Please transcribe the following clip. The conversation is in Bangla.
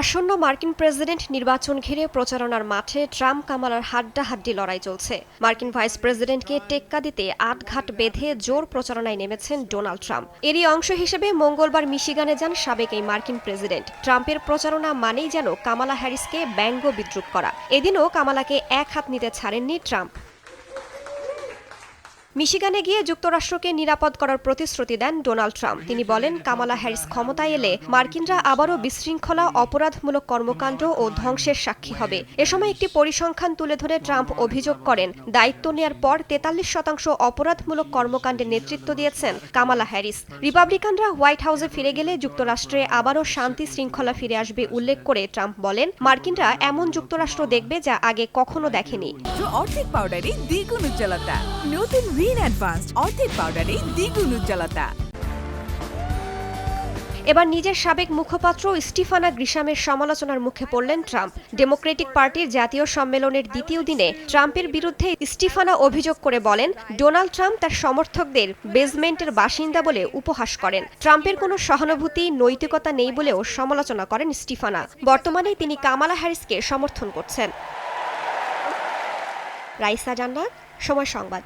আসন্ন মার্কিন প্রেসিডেন্ট নির্বাচন ঘিরে প্রচারণার মাঠে ট্রাম্প কামালার হাড্ডাহাড্ডি লড়াই চলছে। মার্কিন ভাইস প্রেসিডেন্টকে টেক্কা দিতে আটঘাট বেঁধে জোর প্রচারণায় নেমেছেন ডোনাল্ড ট্রাম্প। এরই অংশ হিসেবে মঙ্গলবার মিশিগানে যান সাবেক এই মার্কিন প্রেসিডেন্ট। ট্রাম্পের প্রচারণা মানেই যেন কামালা হ্যারিসকে ব্যঙ্গ বিদ্রুপ করা। এদিনও কামালাকে এক হাত নিতে ছাড়েননি ট্রাম্প। মিশিগানে গিয়ে যুক্তরাষ্ট্রকে নিরাপদ করার প্রতিশ্রুতি দেন ডোনাল্ড ট্রাম্প। তিনি বলেন, কামালা হ্যারিস ক্ষমতায় এলে মার্কিনরা আবারও বিশৃঙ্খলা, অপরাধমূলক কর্মকাণ্ড ও ধ্বংসের সাক্ষী হবে। এ সময় একটি পরিসংখ্যান তুলে ধরে ট্রাম্প অভিযোগ করেন, দায়িত্ব নেয়ার পর তেতাল্লিশ শতাংশ অপরাধমূলক কর্মকাণ্ডে নেতৃত্ব দিয়েছেন কামালা হ্যারিস। রিপাবলিকানরা হোয়াইট হাউসে ফিরে গেলে যুক্তরাষ্ট্রে আবারও শান্তি শৃঙ্খলা ফিরে আসবে উল্লেখ করে ট্রাম্প বলেন, মার্কিনরা এমন যুক্তরাষ্ট্র দেখবে যা আগে কখনো দেখেনি। দ্বিগুণ উজ্জ্বলতা। নতুন রিন অ্যাডভান্সড অর্ধেক পাউডারে দ্বিগুণ উজ্জ্বলতা। এবার নিজের সাবেক মুখপাত্র স্টিফানা গ্রিসামের সমালোচনার মুখে পড়লেন ট্রাম্প। ডেমোক্রেটিক পার্টির জাতীয় সম্মেলনের দ্বিতীয় দিনে ট্রাম্পের বিরুদ্ধে স্টিফানা অভিযোগ করে বলেন, ডোনাল্ড ট্রাম্প তার সমর্থকদের বেসমেন্টের বাসিন্দা বলে উপহাস করেন। ট্রাম্পের কোনো সহানুভূতি, নৈতিকতা নেই বলেও সমালোচনা করেন স্টিফানা। বর্তমানে তিনি কামালা হ্যারিসকে সমর্থন করছেন। রাইসা জান্নাত সময় সংবাদ।